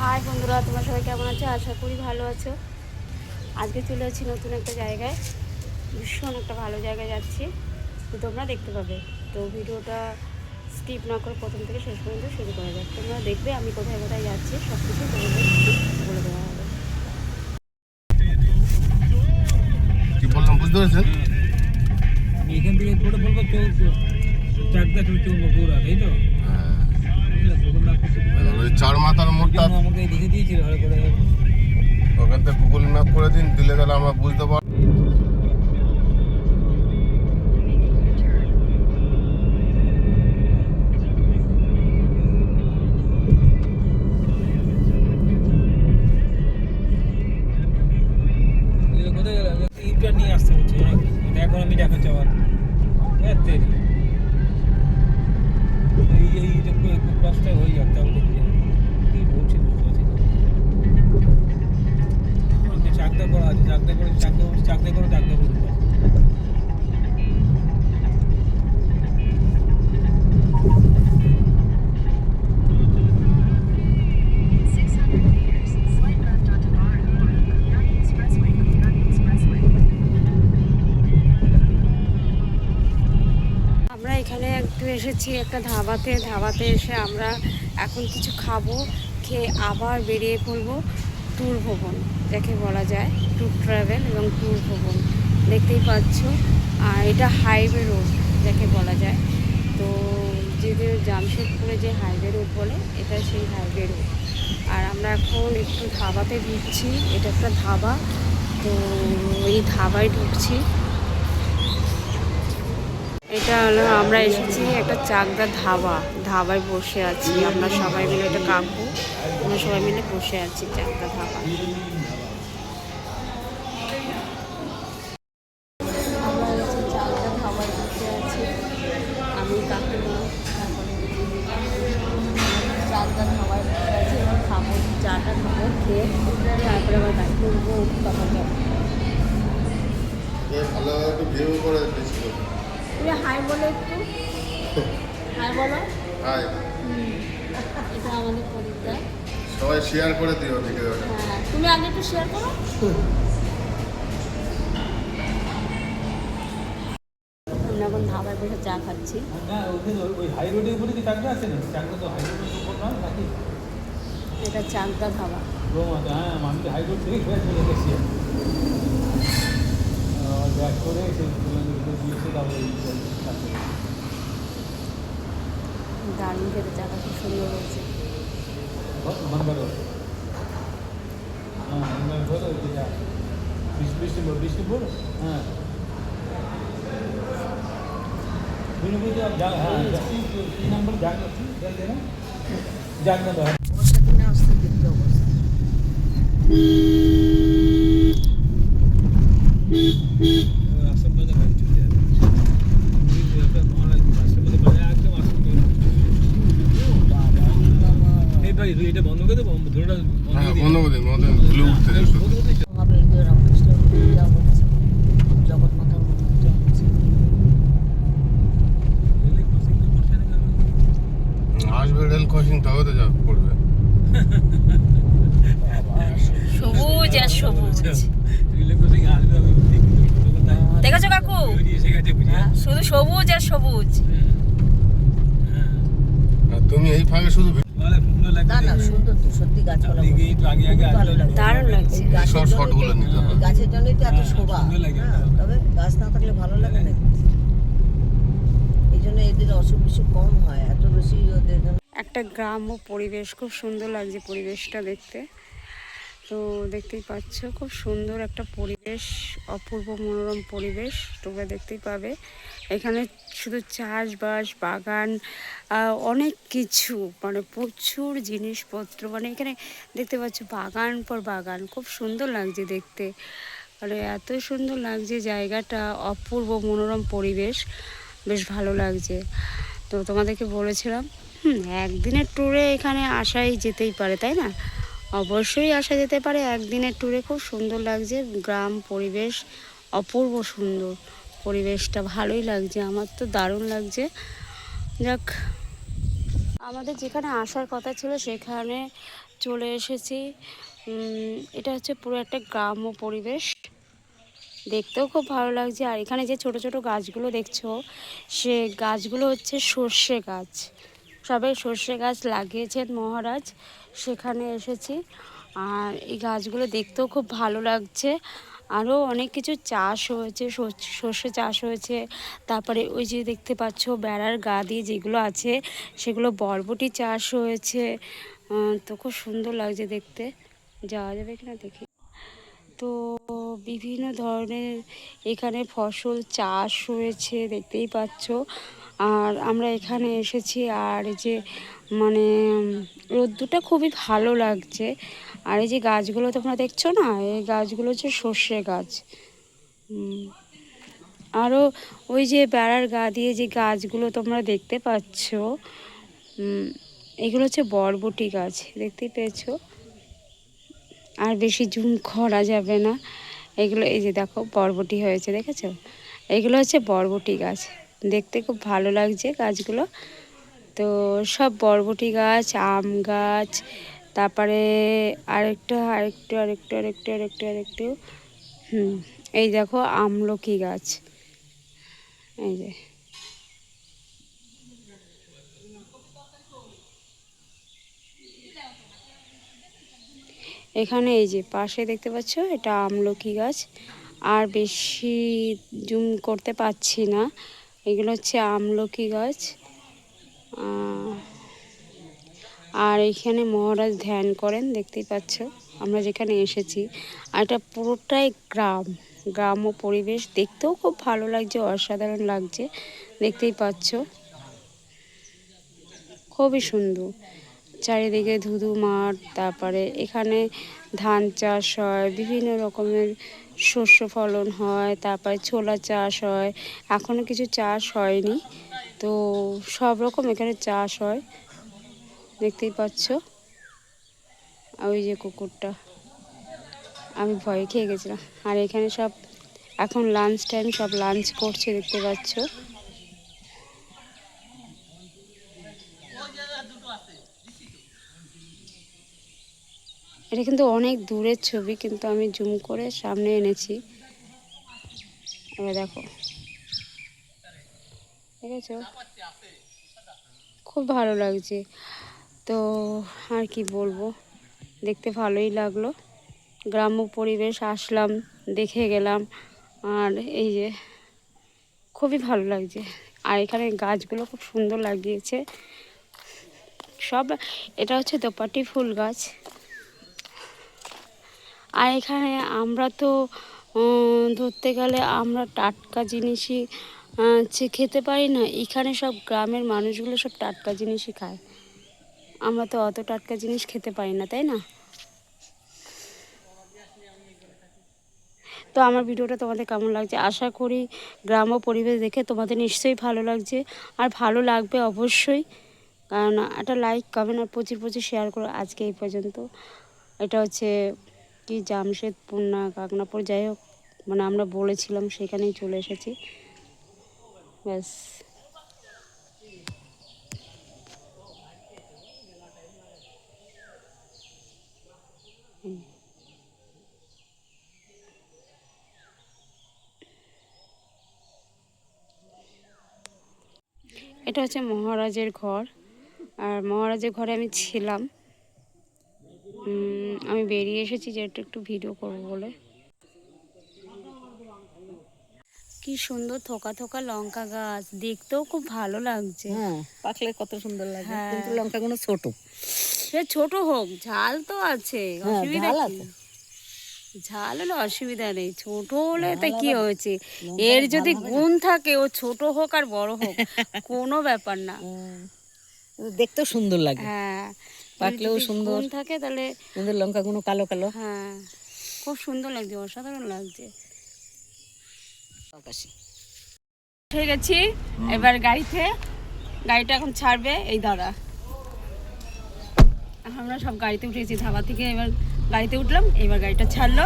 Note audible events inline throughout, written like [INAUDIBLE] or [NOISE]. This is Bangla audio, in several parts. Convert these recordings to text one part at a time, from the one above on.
হাই বন্ধুরা তোমার সবাই কেমন আছো? আশা করি ভালো আছো। আজকে চলে যাচ্ছি নতুন একটা জায়গায়। ভীষণ একটা ভালো জায়গায় যাচ্ছি। তো তোমরা দেখতে পাবে। তো ভিডিওটা স্কিপ না করে প্রথম থেকে শেষ পর্যন্ত শুরু করা যাক। তোমরা দেখবে আমি কোথায় কোথায় যাচ্ছি সব কিছু তোমাদের বলে দেওয়া হবে। কি বললাম বুঝতে পেরেছেন? আমি এখান থেকে বলব চৌ চাকদা তুমি চৌ তাই তো? চার মাথার মোড়টা ওখান থেকে গুগল ম্যাপ করে দিন দিলে তাহলে আমরা বুঝতে পারব। এসেছি একটা ধাবাতে। ধাবাতে এসে আমরা এখন কিছু খাব, খেয়ে আবার বেরিয়ে পড়ব ট্যুর ভবন, যাকে বলা যায় ট্যুর ট্রাভেল এবং ট্যুর ভবন। দেখতেই পাচ্ছ, আর এটা হাইওয়ে রোড, যাকে বলা যায়। তো যেহেতু জামশেদপুরে যে হাইওয়ে রোড বলে, এটা সেই হাইওয়ে রোড। আর আমরা এখন একটু ধাবাতে ঢুকছি, এটা একটা ধাবা। তো এই ধাবায় ঢুকছি। এটা হলো আমরা এসেছি একটা চাকদা ধাবা। ধাবায় বসে আছি আমরা সবাই মিলে, এটা কাকু। আমরা সবাই মিলে বসে আছি চাকদা ধাবা। চাটা খাব খেয়ে তারপরে আবার একটু ভিউ করে তুমি হাই বলো একটু। হাই বলো। হাই। এটা আমাদের পরিচয়। সবাই শেয়ার করে দিও দিকে হ্যাঁ তুমি আগে একটু শেয়ার করো। এখন ধাবায় বসে চা খাচ্ছি। না ওখানে ওই- ওই হাই রোডের উপরে কি চাকদা আছে না চাকদা তো হাই রোডের উপর নাকি? এটা চাকদা ধাবা। হ্যাঁ আমি হাই রোড থেকে ব্যাক করে সেই দিয়েছে তারপরে এই চাকদা। দারুণ খেতে চাটা খুব সুন্দর হয়েছে হ্যাঁ বিষ্ণুপুর বিষ্ণুপুর হ্যাঁ বিষ্ণুপুর হ্যাঁ নম্বর না এটা বন্ধ করে দেবো? ধরোটা হ্যাঁ বন্ধ করে দিন ভুলে উঠতে যে হচ্ছে আসবে রেল ক্রসিং তবে তো যাবে পড়বে সবুজ আর সবুজ। দেখেছ কাকু? শুধু সবুজ আর সবুজ। তুমি এই ফাঁকে শুধু ভি- না না সুন্দর তো সত্যি গাছপালা আগে আগে খুব দারুণ লাগছে। গাছের শটগুলো নিতে হবে। গাছের জন্যই তো এত হ্যাঁ, শোভা। সুন্দর লাগে। হ্যাঁ, তবে গাছ না থাকলে ভালো লাগে না এই জন্য এদের অসুখ বিসুখ কম হয় এত বেশি ওদের একটা গ্রাম্য পরিবেশ খুব সুন্দর লাগছে পরিবেশটা দেখতে। তো দেখতেই পাচ্ছ, খুব সুন্দর একটা পরিবেশ, অপূর্ব মনোরম পরিবেশ তোমরা দেখতেই পাবে। এখানে শুধু চাষবাস, বাগান অনেক কিছু মানে প্রচুর জিনিসপত্র মানে এখানে দেখতে পাচ্ছ বাগান পর বাগান, খুব সুন্দর লাগছে দেখতে। মানে এত সুন্দর লাগছে জায়গাটা, অপূর্ব মনোরম পরিবেশ, বেশ ভালো লাগছে। তো তোমাদেরকে বলেছিলাম, হুম, একদিনের ট্যুরে এখানে আসাই যেতেই পারে, তাই না? অবশ্যই আসা যেতে পারে। একদিনের ট্যুরে খুব সুন্দর লাগছে। গ্রাম, পরিবেশ অপূর্ব সুন্দর। পরিবেশটা ভালোই লাগছে, আমার তো দারুণ লাগছে। যাক, আমাদের যেখানে আসার কথা ছিল সেখানে চলে এসেছি। এটা হচ্ছে পুরো একটা গ্রাম্য পরিবেশ। দেখতেও খুব ভালো লাগছে। আর এখানে যে ছোট ছোট গাছগুলো দেখছ, সে গাছগুলো হচ্ছে সর্ষে গাছ। সবাই সর্ষে গাছ লাগিয়েছেন মহারাজ। সেখানে এসেছি। আর এই গাছগুলো দেখতেও খুব ভালো লাগছে। আরও অনেক কিছু চাষ হয়েছে সর্ষ- চাষ হয়েছে। তারপরে ওই যে দেখতে পাচ্ছ বেড়ার গা দিয়ে যেগুলো আছে, সেগুলো বরবটি চাষ হয়েছে। তো খুব সুন্দর লাগছে দেখতে। যাওয়া যাবে কিনা দেখি। তো বিভিন্ন ধরনের এখানে ফসল চাষ হয়েছে, দেখতেই পাচ্ছ। আর আমরা এখানে এসেছি আর যে মানে রোদ্দুরটা খুবই ভালো লাগছে। আর এই যে গাছগুলো তোমরা দেখছ না? এই গাছগুলো হচ্ছে সর্ষে গাছ। আরও ওই যে বেড়ার গা দিয়ে যে গাছগুলো তোমরা দেখতে পাচ্ছ এগুলো হচ্ছে বরবটি গাছ, দেখতেই পেয়েছ? আর বেশি জুম করা যাবে না। এগুলো, এই যে দেখো বরবটি হয়েছে, দেখেছ? এগুলো হচ্ছে বরবটি গাছ। দেখতে খুব ভালো লাগছে গাছগুলো। তো সব বরবটি গাছ, আম গাছ, তারপরে আরেকটা, আরেকটু আরেকটু আরেকটু আরেকটু আরেকটু, হুম, এই দেখো আমলকি গাছ। এই যে। এখানে এই যে পাশে দেখতে পাচ্ছ, এটা আমলকি গাছ। আর বেশি জুম করতে পারছি না। এগুলো হচ্ছে আমলকি গাছ। আর এখানে মহারাজ ধ্যান করেন, দেখতেই পাচ্ছ, আমরা যেখানে এসেছি। আর এটা পুরোটাই গ্রাম, গ্রাম্য পরিবেশ। দেখতেও খুব ভালো লাগছে, অসাধারণ লাগছে, দেখতেই পাচ্ছ। খুবই সুন্দর, চারিদিকে ধুধু মাঠ, তারপরে এখানে ধান চাষ হয়, বিভিন্ন রকমের শস্য ফলন হয়, তারপরে ছোলা চাষ হয়। এখনও কিছু চাষ হয়নি। তো সব রকম এখানে চাষ হয়। দেখতেই পাচ্ছ। ওই যে কুকুরটা। আমি ভয়ে খেয়ে গেছিলাম। আর এখানে সব, এখন লাঞ্চ টাইম সব লাঞ্চ করছে, দেখতে পাচ্ছ। এটা কিন্তু অনেক দূরের ছবি, কিন্তু আমি জুম করে সামনে এনেছি। এবার দেখো। ঠিক আছে খুব ভালো লাগছে। তো আর কি বলব? দেখতে ভালোই লাগল। গ্রাম্য পরিবেশ আসলাম, দেখে গেলাম। আর এই যে, খুবই ভালো লাগছে। আর এখানে গাছগুলো খুব সুন্দর লাগিয়েছে। সব, এটা হচ্ছে দোপাটি ফুল গাছ। আর এখানে আমরা তো ধরতে গেলে আমরা টাটকা জিনিসই হচ্ছে খেতে পারি না। এখানে সব গ্রামের মানুষগুলো সব টাটকা জিনিসই খায়। আমরা তো অত টাটকা জিনিস খেতে পারি না, তাই না? তো আমার ভিডিওটা তোমাদের কেমন লাগছে? আশা করি গ্রাম্য পরিবেশ দেখে তোমাদের নিশ্চয়ই ভালো লাগছে। আর ভালো লাগবে অবশ্যই। কারণ একটা লাইক কমেন্ট আর প্রচুর প্রচুর শেয়ার করো আজকে এই পর্যন্ত। এটা হচ্ছে কি জামশেদপুর না কাকনাপুর, যাই হোক মানে আমরা বলেছিলাম, সেখানেই চলে এসেছি। ব্যাস। এটা হচ্ছে মহারাজের ঘর। আর মহারাজের ঘরে আমি ছিলাম। আমি বেরিয়ে এসেছি যে একটু একটু ভিডিও করব বলে। কি সুন্দর থোকা থোকা লঙ্কা গাছ দেখতেও খুব ভালো লাগছে। হ্যাঁ। পাকলে কত সুন্দর লাগে হ্যাঁ। কিন্তু লঙ্কাগুলো ছোট। সে ছোট হোক ঝাল তো আছে হ্যাঁ, অসুবিধা ঝাল কি? ঝাল হলে অসুবিধা নেই ছোট হলে তা কি হয়েছে? এর যদি গুণ থাকে ও ছোট হোক আর বড় হোক [LAUGHS] কোনো ব্যাপার না। দেখতেও সুন্দর লাগে। হ্যাঁ। পাকলেও সুন্দর। থাকে তাহলে কিন্তু লঙ্কাগুলো কালো কালো। হ্যাঁ খুব সুন্দর লাগছে অসাধারণ লাগছে। উঠে গেছি এবার গাড়িতে। গাড়িটা এখন ছাড়বে এই দাদা। আমরা সব গাড়িতে উঠেছি ধাবা থেকে এবার গাড়িতে উঠলাম এবার গাড়িটা ছাড়লো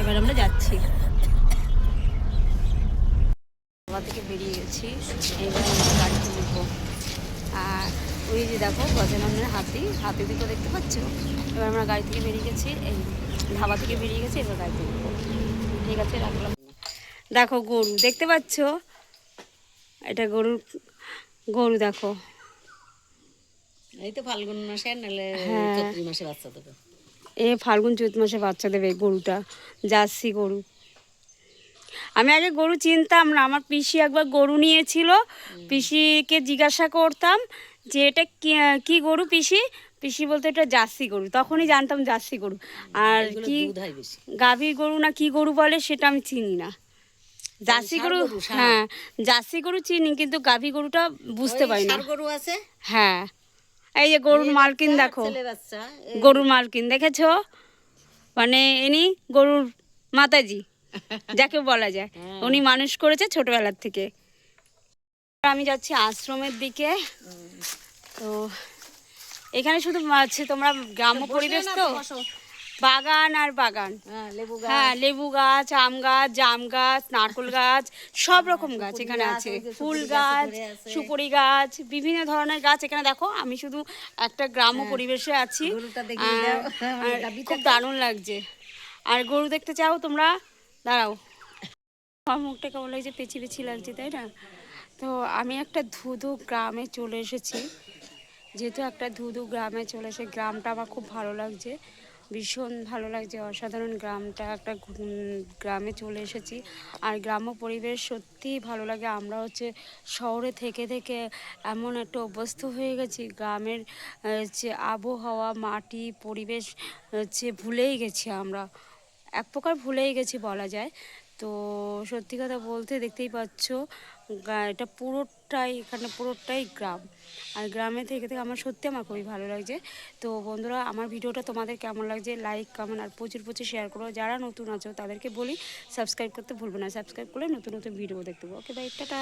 এবার আমরা যাচ্ছি। ধাবা থেকে বেরিয়ে গেছি এবার গাড়িতে উঠবো। আর ওই যে দেখো গজাননের হাতি হাতি দুটো দেখতে পাচ্ছ? এবার আমরা গাড়ি থেকে বেরিয়ে গেছি এই ধাবা থেকে বেরিয়ে গেছি এবার গাড়িতে উঠবো ঠিক আছে রাখলাম। দেখো গরু দেখতে পাচ্ছ? এটা গরুর গরু দেখো। এই তো ফাল্গুন মাসে নাহলে হ্যাঁ। চৈত্র মাসে বাচ্চা দেবে। এ ফাল্গুন চৈত মাসে বাচ্চা দেবে গরুটা জার্সি গরু। আমি আগে গরু চিনতাম না আমার পিসি একবার গরু নিয়েছিল পিসিকে জিজ্ঞাসা করতাম যে এটা কি- গরু পিসি? পিসি বলতো এটা জার্সি গরু। তখনই জানতাম জার্সি গরু। আর কি হয় গাভীর গরু না কি গরু বলে সেটা আমি চিনি না। জার্সি গরু হ্যাঁ জার্সি গরু চিনি কিন্তু গাভী গরুটা বুঝতে পারি না গরু আছে? হ্যাঁ। এই যে গরুর মালকিন দেখো। গরুর মালকিন দেখেছ? মানে ইনি গরুর মাতাজি যাকে বলা যায়। উনি মানুষ করেছে ছোটবেলার থেকে। আমি যাচ্ছি আশ্রমের দিকে। তো এখানে শুধু আছে তোমরা গ্রাম্য পরিবেশ তো? বাগান আর বাগান। হ্যাঁ লেবু গাছ। হ্যাঁ লেবু গাছ আম গাছ জাম গাছ নারকেল গাছ সব রকম গাছ এখানে আছে। ফুল গাছ সুপুরি গাছ বিভিন্ন ধরনের গাছ এখানে দেখো। আমি শুধু একটা গ্রাম্য পরিবেশে আছি। হ্যাঁ। আর গাভীটাকে। খুব দারুণ লাগছে। আর গরু দেখতে চাও তোমরা? দাঁড়াও। আমার মুখটা কেমন লাগছে? পেছি পেছি লাগছে তাই না? তো আমি একটা ধুধু গ্রামে চলে এসেছি। যেহেতু একটা ধুধু গ্রামে চলে এসে গ্রামটা আমার খুব ভালো লাগছে। ভীষণ ভালো লাগছে, অসাধারণ গ্রামটা, একটা গ্রামে চলে এসেছি। আর গ্রাম্য পরিবেশ সত্যিই ভালো লাগে। আমরা হচ্ছে শহরে থেকে থেকে এমন একটা অভ্যস্ত হয়ে গেছি, গ্রামের যে আবহাওয়া, মাটি, পরিবেশ হচ্ছে ভুলেই গেছি আমরা। এক প্রকার ভুলেই গেছি বলা যায়। তো সত্যি কথা বলতে দেখতেই পাচ্ছ এটা পুরোটাই এখানে পুরোটাই গ্রাম। আর গ্রামে থেকে থেকে আমার সত্যি আমার খুবই ভালো লাগছে। তো বন্ধুরা, আমার ভিডিওটা তোমাদের কেমন লাগছে? লাইক কমেন্ট আর প্রচুর প্রচুর শেয়ার করো। যারা নতুন আছো, তাদেরকে বলি সাবস্ক্রাইব করতে ভুলবে না। সাবস্ক্রাইব করলে নতুন নতুন ভিডিও দেখতে পাবো। Okay bye tata.